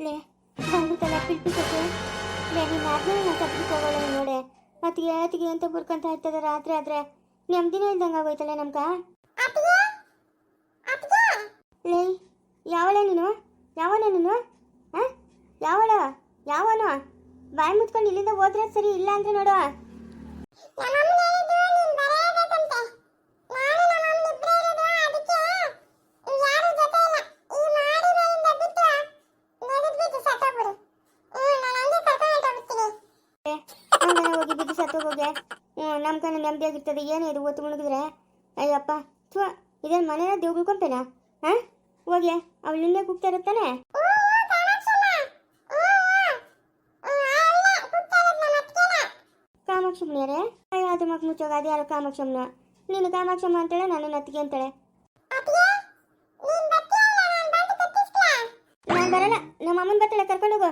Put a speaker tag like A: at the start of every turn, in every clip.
A: ಲೇ ಬಂದ್ಬಿಟ್ಟಲ್ಲ ಪಿಲ್ಪಿಸಕ್ಕೆ ಲೇ ನಿನ್ನ ಆದ್ಮೇಲೆ ತಪ್ಪಿಗೆ ತಪ್ಪಿಸ್ಕೊಳ್ಳೋಣ ನೋಡೆ. ಅತ್ತಿಗೆ ಅತ್ತಿಗೆ ಅಂತ ಬುರ್ಕಂತ ಇರ್ತದ ರಾತ್ರಿ ಆದ್ರೆ? ನೆಮ್ಮದಿನೇ ಇದ್ದಂಗೆ ಆಗೋಯ್ತಲ್ಲ ನಮ್ಗ? ಲೇ ಯಾವಳ ನೀನು? ಯಾವನ ನೀನು? ಯಾವಳ? ಯಾವನು? ಬಾಯಿ ಮುಚ್ಕೊಂಡು ಇಲ್ಲಿಂದ ಹೋದ್ರೆ ಸರಿ ಇಲ್ಲ ಅಂದ್ರೆ ನೋಡು ಏ, ಹಂಗನೆ ಹೋಗಿ ಬಿದ್ದು ಸತ್ತು ಹೋಗೆ ಹ್ಞೂ ನಮ್ಮ ಕಣ್ಣು ನೆಮ್ಮದಿಯಾಗಿರ್ತದೆ ಏನೇ ಇದು ಒತ್ತು ಮುಳುಗಿದ್ರೆ ಅಯ್ಯಪ್ಪ. ಥೂ ಇದೇನು ಮನೇನ ದೇವ್ಗುಳ್ಕೊಂತೇನ ಹಾಂ ಹೋಗ್ಲೆ ಅವಳು ನಿನ್ನೆ ಕುಕ್ತಾ ಇರುತ್ತಾನೆ? ಕಾಮಾಕ್ಷಮ್ಮನಿಯರೇ? ಅಯ್ಯ ಅದು ಮಕ್ ಮುಚ್ಚೋಗ ಅದು ಯಾರು ಕಾಮಾಕ್ಷಮ್ಮನ? ನೀನು ಕಾಮಾಕ್ಷಮ್ಮ ಅಂತೇಳೆ ನಾನು ನತ್ತಿಗೆ ಅಂತೇಳೆ. ನಾನು ಬರಲ್ಲ. ನಮ್ಮ ಅಮ್ಮನ ಬರ್ತಾಳೆ ಕರ್ಕೊಂಡು ಹೋಗು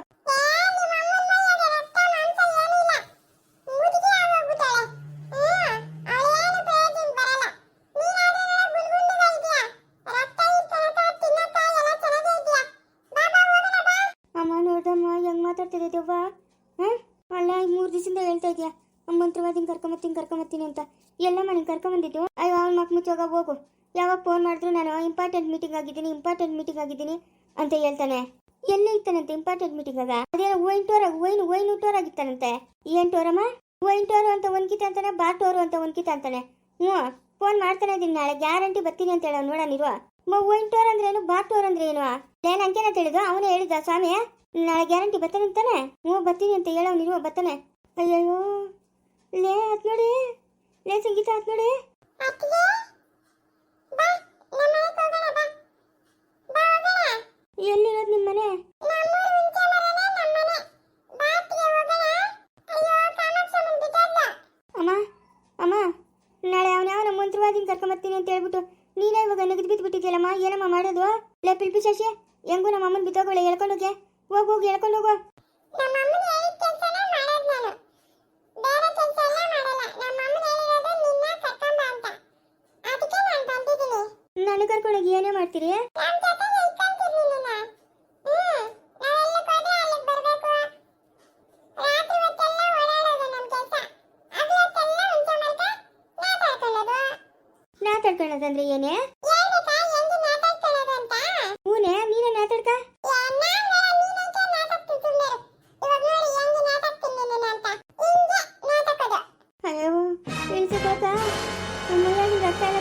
A: ಅಮ್ಮ ನೋಡ್ದಮ್ಮ ಹೆಂಗ್ ಮಾತಾಡ್ತಿದೆ ದೆವ್ವ ಹಾಂ ಅಲ್ಲ ಈ ಮೂರು ದಿವಸದಿಂದ ಹೇಳ್ತಾ ಇದೆಯಾ? ಮಂತ್ರವಾದಿನ ಕರ್ಕೊಂಬತ್ತೀನಿ ಕರ್ಕೊಂಬತ್ತೀನಿ ಅಂತ. ಎಲ್ಲಮ್ಮ ನೀನು ಕರ್ಕೊಂಬಂದಿದ್ದು? ಅಯ್ಯೋ, ಅವ್ನ ಮಕ್ ಮುಚ್ಚೋಗ ಹೋಗು ಯಾವಾಗ ಫೋನ್ ಮಾಡಿದ್ರು ನಾನು ಇಂಪಾರ್ಟೆಂಟ್ ಮೀಟಿಂಗ್ ಆಗಿದ್ದೀನಿ ಇಂಪಾರ್ಟೆಂಟ್ ಮೀಟಿಂಗ್ ಆಗಿದ್ದೀನಿ ಅಂತ ಹೇಳ್ತಾನೆ. ಎಲ್ಲ ಇತ್ತಾನಂತೆ ಇಂಪಾರ್ಟೆಂಟ್ ಮೀಟಿಂಗ್ ಆಗ? ಅದೇನೋ ಟೋರ್ ವೈನ್ ವೈನ್ ಟೋರ್ ಆಗಿತ್ತಾನಂತೆ ಏನ್ ಟೋರಮ್ಮ? ವೈನ್ ಟೋರು ಅಂತ ಒನ್ಕಿತ ಅಂತಾನೆ ಬಾ ಟೋರು ಅಂತ ಒನ್ಕಿತ ಅಂತಾನೆ. ಹ್ಞೂ ಫೋನ್ ಮಾಡ್ತಾನೆ ಇದೀನಿ ನಾಳೆ, ಗ್ಯಾರಂಟಿ ಬರ್ತೀನಿ ಅಂತ ಹೇಳೋ ನೋಡ ವೈನ್ ಟೋರ್ ಅಂದ್ರೆ ಏನು ಬಾ ಟೋರ್ ಅಂದ್ರೆ ಏನು ಏನ್ ಅಂಕೇನ ತಿಳಿದು ಅವನು ಹೇಳಿದ, ಸ್ವಾಮಿ, ನಾಳೆ ಗ್ಯಾರಂಟಿ ಬರ್ತಾನೆ ಅಂತಾನೆ. ಹ್ಞೂ, ಬರ್ತೀನಿ ಅಂತ ಹೇಳೋನಿರುವ ಬರ್ತಾನೆ. ಅಯ್ಯೋ ಲೇ, ಆತ್ ನೋಡಿ, ಲೇ ಸಂಗೀತ, ಆತ್ ನೋಡಿ ಎಲ್ಲಿರೋದು ನಿಮ್ಮ ಮನೆ ಅಮ್ಮ ಅಮ್ಮ ನಾಳೆ ಅವನ ಯಾವ ನಮ್ಮ ಮಂತ್ರವಾದಿನ ಕರ್ಕೊಂಬರ್ತೀನಿ ಅಂತ ಹೇಳ್ಬಿಟ್ಟು ನೀನೇ ಇವಾಗ ನಗದು ಬಿದ್ದು ಬಿಟ್ಟಿದ್ಯಲ್ಲಮ್ಮ ಏನಮ್ಮ ಮಾಡೋದು? ಲೇ ಪಿಲ್ಪಿ ಶಶಿ ಹೆಂಗೂ ನಮ್ಮ ಅಮ್ಮನ ಬಿದ್ದೋಗೋಳೆ ಹೇಳ್ಕೊಂಡೋಗೆ ಹೋಗಿ. ಹೋಗಿ ಹೇಳ್ಕೊಂಡು ಹೋಗು. ನಾನು. ಕರ್ಕೊಂಡೋಗಿ ಏನೇ ಮಾಡ್ತೀರಿ? ಏನೇ?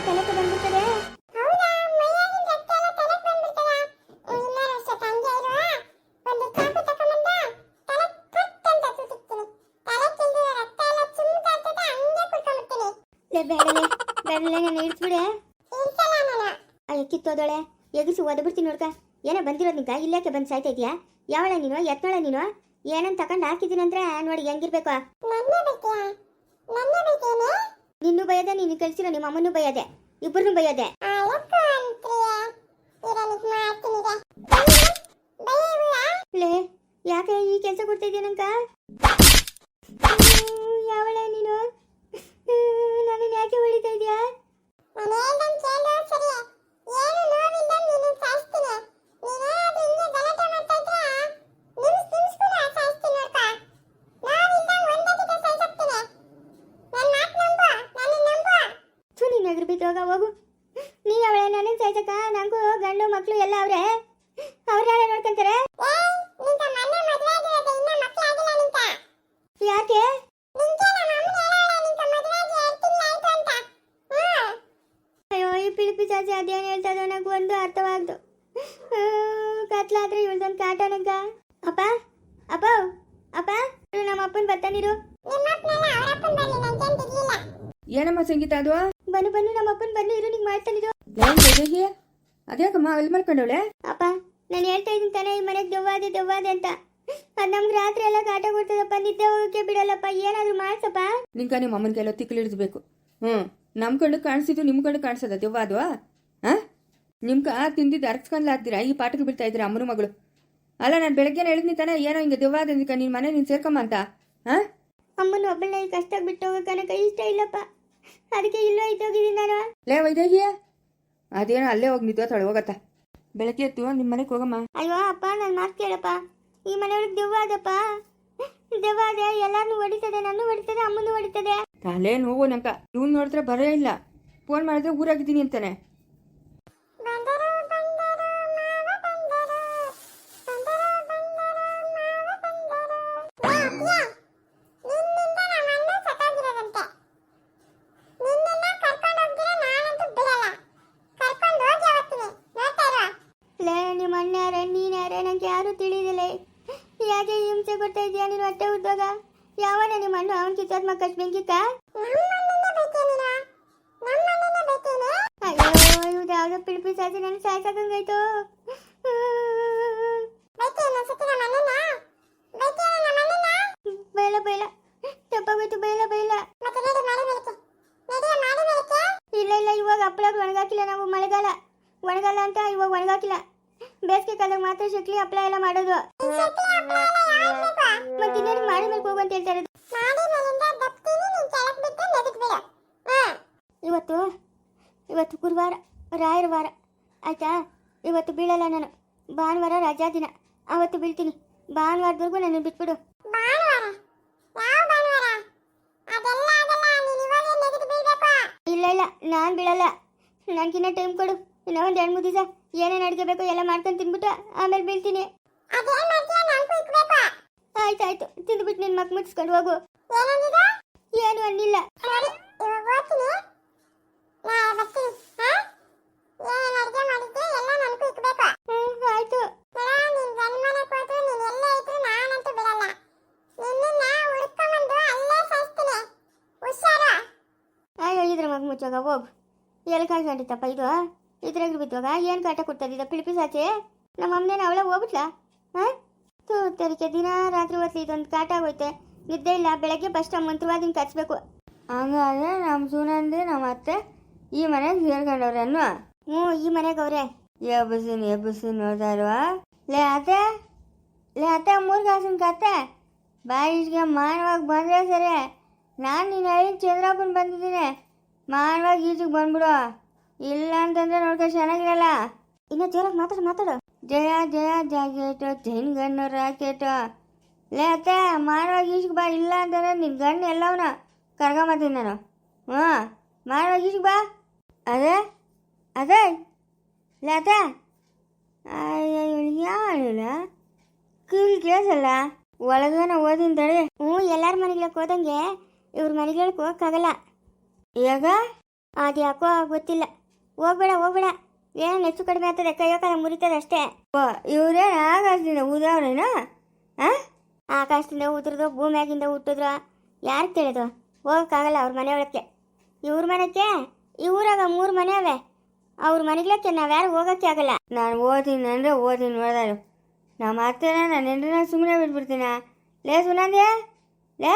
A: ತಲೆಗೆ ಬಂದ್ಬಿಡ್ತದೆ? ಬೇಡಲೆ ಬೇಡಲೆ ನಾನು ಇಳಿಸ್ಬಿಡೆ. ಅಯ್ಯ ಕಿತ್ತೋದಳೆ ಎಗಿಸಿ ಒದಬಿಡ್ತೀನಿ ನೋಡ್ಕ. ಏನೋ ಬಂದಿರೋದು ನಿಂಕ ಇಲ್ಲೇಕೆ ಬಂದು ಸಾಯ್ತಾ ಇದೆಯಾ ಯಾವಳ ನೀನು? ಎತ್ನೋಳ ನೀನು? ಏನಂತ ತಗೊಂಡು ಹಾಕಿದ್ದೀನಂದ್ರೆ ನೋಡಿ ಹೆಂಗಿರ್ಬೇಕು. ಬಯದೆ ನೀನು ನಾನು ನಿಮ್ಮ ಅಮ್ಮನೂ ಬಯದೆ ಇಬ್ಬರನ್ನೂ ಬಯದೆ. ಲೇ ಯಾಕೆ ಈ ಕೆಲಸ ಕೊಡ್ತಾ ಇದೆಯಾ ನಂಕ ಯಾವಳ ನೀನು? ನನ್ನ ಯಾಕೆ ಹೊಡಿತಾ ಇದೆಯಾ ಥು ನೀನು ಎದುರು ಬಿದ್ದೋಗ ಹೋಗು ನೀನು ಅವಳೆ ನನ್ನ ಸಾಯ್ಸಕ್ಕ? ನಂಗೂ ಗಂಡು ಮಕ್ಕಳು ಎಲ್ಲ ಅವ್ರೆ. ಅವ್ರ ನೋಡ್ಕೊಂತಾರೆ? ಯಾಕೆ? ಅಯ್ಯೋ ಈ ಪಿಳಿಪಿ ಚಾಚಿ ಅದೇನು ಹೇಳ್ತಾ ಇದ್ದೋ ನಂಗೆ ಒಂದು ಅರ್ಥವಾಗ್ದು. ಕತ್ಲಾದ್ರೆ ಇವಳ್ದೊಂದು ಕಾಟ ನಂಗ ಅಪ್ಪ ಅಪ್ಪ ಅಪ್ಪ ನಮ್ಮ ಅಪ್ಪನ ಬರ್ತಾನಿರು
B: ಏನಮ್ಮ ಸಂಗೀತ ಅದು?
A: ಬನ್ನು ಬನ್ನು ನಮ್ಮ ಅಪ್ಪನ ಬನ್ನು ಇರು ನಿಂಗೆ ಮಾಡ್ತಾನಿರು
B: ಏನ್ ವೈದೇಹಿ ಅದ್ಯಾಕಮ್ಮ ಅಲ್ಲಿ ಮಲ್ಕೊಂಡವಳೆ?
A: ಅಪ್ಪ ನಾನು ಹೇಳ್ತಾ ಇದ್ದೀನಿ ತಾನೇ ಈ ಮನೆಗೆ ದೆವ್ವಾದೆ ದೆವ್ವಾದೆ ಅಂತ. ಅದು ನಮ್ಗೆ ರಾತ್ರಿ ಎಲ್ಲ ಕಾಟ ಕೊಡ್ತದಪ್ಪ ನಿದ್ದೆ ಹೋಗಕ್ಕೆ ಬಿಡಲ್ಲಪ್ಪ ಏನಾದರೂ ಮಾಡ್ಸಪ್ಪ?
B: ನಿಂಕ ನಿಮ್ಮ ಅಮ್ಮನ ಕೈಲೋ ತಿಕ್ಕಲಿಡಿಸ್ಬೇಕು ಹ್ಞೂ ನಮ್ಮ ಕಣ್ಣು ಕಾಣಿಸಿದ್ದು ನಿಮ್ಮ ಕಣ್ಣು ಕಾಣಿಸದ ದೆವ್ವ ಅದು ಹಾಂ? ನಿಮ್ಕ ತಿಂದಿದ್ದು ಅರ್ಸ್ಕೊಂಡ್ಲಾಗ್ತೀರಾ ಈ ಪಾಠಕ್ಕೆ ಬಿಡ್ತಾ ಇದ್ದೀರಾ ಅಮ್ಮನ ಮಗಳು? ಅಲ್ಲ ನಾನು ಬೆಳಗ್ಗೆ ಹೇಳಿದ್ನಿ ತಾನೆ ಏನೋ ಹಿಂಗೆ ದೆವ್ವ ಅದಂದಿಕ ನಿನ್ನ ಮನೆ ನೀನು ಸೇರ್ಕಮ್ಮ ಅಂತ ಹಾಂ?
A: ಅಮ್ಮನ ಒಬ್ಬಳನ್ನ ಕಷ್ಟ ಬಿಟ್ಟು ಹೋಗಕ್ಕೆ ನನಗೆ ಇಷ್ಟ ಇಲ್ಲಪ್ಪ. ಅದಕ್ಕೆ ಇಲ್ಲೋ ಇದ್ದೋಗಿದ್ದೀನಿ ನಾನು.
B: ಲೇ ವೈದೇಹಿ ಅದೇನೋ ಅಲ್ಲೇ ಹೋಗಿ ನಿಂತ್ಕೋತಾಳೆ ಹೋಗತ್ತ ಬೆಳಗ್ಗೆ ಎತ್ತು ನಿಮ್ಮ ಮನೆಗೆ ಹೋಗಮ್ಮ.
A: ಅಯ್ಯೋ ಅಪ್ಪ ನನ್ನ ಮಾತು ಕೇಳಪ್ಪ. ಈ ಮನೆಯವ್ರಿಗೆ ದೆವ್ವ ಅದಪ್ಪ. ದೆವ್ವ ಅದೇ ಎಲ್ಲಾರನ್ನೂ ಹೊಡಿತದೆ ನನ್ನ ಹೊಡಿತದೆ ಅಮ್ಮನೂ ಹೊಡಿತದೆ.
B: ತಲೆ ನೋವು ನಂಕ ಇವ್ನು ನೋಡಿದ್ರೆ ಬರೇ ಇಲ್ಲ. ಫೋನ್ ಮಾಡಿದ್ರೆ ಊರಾಗಿದ್ದೀನಿ ಅಂತಾನೆ.
A: ಅವನ್ ಬೆಂಕಿತ ಯಾವ್ದೋ ಪಿಳಿಪಿ ಸಾಸಿ ನನ್ ಸಾಯ್ಸಾಕಂಗಾಯ್ತು. ತಪ್ಪಾಗೋಯ್ತು ಬೇಡ ಬೇಡ. ಇಲ್ಲ ಇಲ್ಲ ಇವಾಗ ಹಪ್ಪಳ ಒಣಗಾಕಿಲ್ಲ ನಾವು ಮಳೆಗಾಲ. ಒಣಗಾಲ ಅಂತ ಇವಾಗ ಒಣಗಾಕಿಲ್ಲ. ಬೇಸಿಗೆ ಕಾಲದಾಗ ಮಾತ್ರ ಶಕ್ಲಿ ಹಪ್ಪಳ ಎಲ್ಲ ಮಾಡೋದು. ಮತ್ತೆ ಇನ್ನೇನು ಮಾಡಿ ಮೇಲೆ ಹೋಗು ಅಂತ ಹೇಳ್ತಾರೆ ಇವತ್ತು ಇವತ್ತು ಗುರುವಾರ ರಾಯರ ವಾರ. ಆಯ್ತಾ? ಇವತ್ತು ಬೀಳಲ್ಲ ನಾನು. ಭಾನುವಾರ ರಜಾ ದಿನ. ಅವತ್ತು ಬೀಳ್ತೀನಿ. ಭಾನುವಾರದವರೆಗೂ ನಾನು ಬಿಟ್ಬಿಡು ಇಲ್ಲ ಇಲ್ಲ. ನಾನು ಬೀಳಲ್ಲ. ನನಗಿನ್ನ ಟೈಮ್ ಕೊಡು. ಇನ್ನೂ ಒಂದು ಎರಡು ಮೂರು ದಿವಸ ಏನೇನು ಅಡುಗೆ ಬೇಕೋ ಎಲ್ಲ ಮಾಡ್ಕೊಂಡು ತಿನ್ಬಿಟ್ಟು ಆಮೇಲೆ ಬೀಳ್ತೀನಿ. ಆಯ್ತು ಆಯ್ತು ತಿಂದ್ಬಿಟ್ಟು ನಿನ್ ಮಕ್ ಮುಟ್ಸ್ಕೊಂಡು ಹೋಗು. ಏನು ಅನ್ನಿಲ್ಲ. ಹ್ಞೂ ಆಯ್ತು. ಅಯ್ಯೋ ಇದ್ರ ಮಗ ಮುಚ್ಚೋಗ ಹೋಗು. ಎಲ್ಲಿ ಕಾಯ್ಕೊಂಡಿತ್ತಪ್ಪ ಇದು ಇದ್ರಾಗ ಬಿದ್ದೋಗ ಏನು ಕಾಟ ಕೊಡ್ತದಿದ್ದ ಪಿಳಿಪಿ ಸಾಚೆ? ನಮ್ಮ ಅಮ್ಮನೇನ ಅವಳ ಹೋಗ್ಬಿಟ್ಲಾ ಹಾಂ ತೂ ತರಿಕೆ ದಿನ ರಾತ್ರಿ ಹೊತ್ತು ಇದೊಂದು ಕಾಟ ಆಗೋಯ್ತೆ. ನಿದ್ದೆ ಇಲ್ಲ ಬೆಳಗ್ಗೆ ಫಸ್ಟ್ ಮಂತ್ರವಾದಿನ ಕಚ್ಬೇಕು.
B: ಹಂಗಾದ್ರೆ ನಮ್ಮ ಸುನಂದಿ ನಮ್ಮ ಅತ್ತೆ ಈ ಮನೆಗೆ ಸೇರ್ಕೊಂಡವ್ರೆ
A: ಹ್ಞೂ ಈ ಮನೆಗೆ ಗೌರೆ
B: ಎಬ್ಬಸಿನ ಎಬ್ಬಸಿನ ನೋಡ್ತಾ ಇಲ್ವಾ ಲೇ ಅತ್ತೆ ಲೇ ಅತ್ತೆ ಮೂರು ಕಾಸಿನ ಕತ್ತೆ. ಬಾಯಿಗೆ ಮಾನವಾಗಿ ಬಂದರೆ ಸರಿ. ನಾನು ನಿನ್ನ ಐದು ಚಂದ್ರಪ್ಪನ ಬಂದಿದ್ದೀನಿ. ಮಾನವಾಗಿ ಈಜಿಗೆ ಬಂದ್ಬಿಡು. ಇಲ್ಲ ಅಂತಂದ್ರೆ ನೋಡ್ಕೊ ಚೆನ್ನಾಗಿರಲ್ಲ.
A: ಇನ್ನ ಜೋರಾಗಿ ಮಾತಾಡು ಮಾತಾಡು.
B: ಜಯ ಜಯ ಜಾಗೇಟು ಜೈನ್ ಗನ್ನೋ ರಾಕೆಟು. ಲೇ ಅತ್ತೆ ಮಾನವಾಗಿ ಬಾ, ಇಲ್ಲ ಅಂತಂದ್ರೆ ನಿನ್ನ ಗಣ್ಣ ಎಲ್ಲವನ ಕರ್ಕೊಂಬತ್ತೀನಿ ನಾನು. ಹ್ಞೂ ಮಾನವಾಗಿ ಈಚೆಗೆ ಬಾ. ಅದೇ ಅದೇ. ಲೇ ಅತ್ತೆ. ಯಾರಿಲ್ಲ ಕಿವಿ ಕೇಳಿಸಲ್ಲ? ಒಳಗನ ಓದಿನ ತಡೆ.
A: ಹ್ಞೂ, ಎಲ್ಲಾರ ಮನೆಗಳಿಗೆ ಹೋದಂಗೆ ಇವ್ರ ಮನೆಗಳಿಗೆ ಹೋಗಕ್ಕಾಗಲ್ಲ
B: ಈಗ
A: ಅದು ಯಾಕೋ ಗೊತ್ತಿಲ್ಲ. ಹೋಗ್ಬೇಡ ಹೋಗ್ಬೇಡ. ಏನೋ ಹೆಚ್ಚು ಕಡಿಮೆ ಆಗ್ತದೆ, ಕೈಯೋ ಕಾಲ ಮುರಿತದೆ ಅಷ್ಟೇ.
B: ಇವರೇ ಆಗಾಸ್ತಿನ ಊದವ್ರೇನು ಹಾಂ
A: ಆಕಾಶದಿಂದ ಉದ್ರದು, ಭೂಮಿಯಾಗಿಂದ ಹುಟ್ಟಿದ್ರು. ಯಾರು ಕೇಳಿದ್ರು? ಹೋಗೋಕ್ಕಾಗಲ್ಲ ಅವ್ರ ಮನೆ ಒಳಕ್ಕೆ ಇವ್ರ ಮನೆಗೆ? ಈ ಊರಾಗ ಮೂರು ಮನೆ ಅವೆ. ಅವ್ರ ಮನೆಗ್ಲಕ್ಕೆ ನಾವ್ಯಾರು ಹೋಗಕ್ಕೆ ಆಗಲ್ಲ.
B: ನಾನು ಓದಿನ ಅಂದರೆ ಓದಿನ ನೋಡ್ದಾರು. ನಮ್ಮ ಅತ್ತೆನ ನನ್ನ ಎಂಟ್ರನ್ನ ಸುಮ್ಮನೆ ಬಿಟ್ಬಿಡ್ತೀನ? ಲೇ ಸುನಂದೆ, ಲೇ.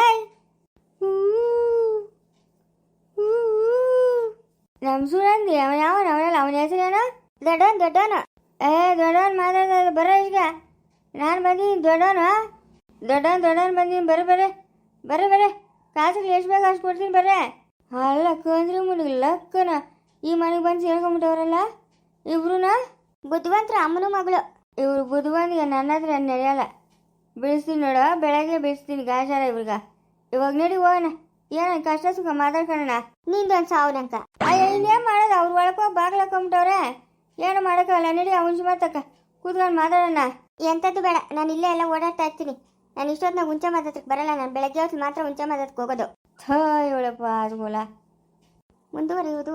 B: ನಮ್ಮ ಸುನಂದಿ, ಅವ ಯಾವನ? ಅವನಲ್ಲ, ಅವನ ಹೆಸರೇನು?
A: ದೊಡ್ಡವನ್ ದೊಡ್ಡವನು
B: ಏ ದೊಡ್ಡವನ್ ಮಾತಾಡೋದು ಬರೋ ಈಗ ನಾನು ಬಂದಿದ್ದೀನಿ ದೊಡ್ಡವನು ದೊಡ್ಡವನ್ ದೊಡ್ಡವನ್ ಬಂದೀನಿ, ಬರ್ರಿ ಬರ್ರಿ. ಬರ್ರಿ ಬರ್ರಿ. ಕಾಸು ಎಷ್ಟು ಬೇಕು ಅಷ್ಟು ಕೊಡ್ತೀನಿ ಬರ್ರಿ. ಅಲ್ಲ ಕಂದ್ರಿ ಮುಡುಗ ಲಕ್ಕನ. ಈ ಮನೆಗೆ ಬಂದು ಸೇರ್ಕೊಂಬಿಟ್ಟವ್ರಲ್ಲ? ನಾ
A: ಬುದ್ಧಿವಂತರ ಅಮ್ಮನ ಮಗಳು.
B: ಇವ್ರು ಬುದ್ಧಿವಂತಿಗೆ ನನ್ನ ಹತ್ರ ನಡೆಯಲ್ಲ. ಬಿಡಿಸ್ತೀನಿ ನೋಡು, ಬೆಳಗ್ಗೆ ಬಿಡಿಸ್ತೀನಿ ಗಾಜಾರ ಇವ್ರಿಗ. ಇವಾಗ ನಡಿ ಹೋಗೋಣ. ಏನ ಕಷ್ಟ ಸುಖ ಮಾತಾಡ್ಕೊಳ್ಳೋಣ
A: ನಿಂದೊಂದು ಸಾವಿರಂಕ.
B: ಅಯ್ಯೋ, ಇನ್ನೇನು ಮಾಡೋದು? ಅವ್ರು ಒಳಕ ಬಾಗಿಲು ಹಾಕೊಂಬಿಟ್ಟವ್ರೆ. ಏನು ಮಾಡೋಕ್ಕಲ್ಲ ನಡಿ, ಅವನ್ ಮಾತಕ್ಕ ಕೂತ್ಕೊಂಡು ಮಾತಾಡೋಣ.
A: ಎಂಥದ್ದು ಬೇಡ. ನಾನು ಇಲ್ಲೇ ಎಲ್ಲ ಓಡಾಡ್ತಾ ಇರ್ತೀನಿ. ನಾನು ಇಷ್ಟೊತ್ತಿನಾಗ ಹುಂಚೆ ಮಾತಾಡಕ್ಕೆ ಬರಲ್ಲ. ನಾನು ಬೆಳಗ್ಗೆ ಹೊತ್ತು ಮಾತ್ರ ಹುಂಚೆ ಮಾತಾಡಕ್ಕೆ ಹೋಗೋದು.
B: ಥೋ ಇವಳಪ್ಪ ಆದ್ಗೋಲ
A: ಮುಂದುವರಿಯುವುದು.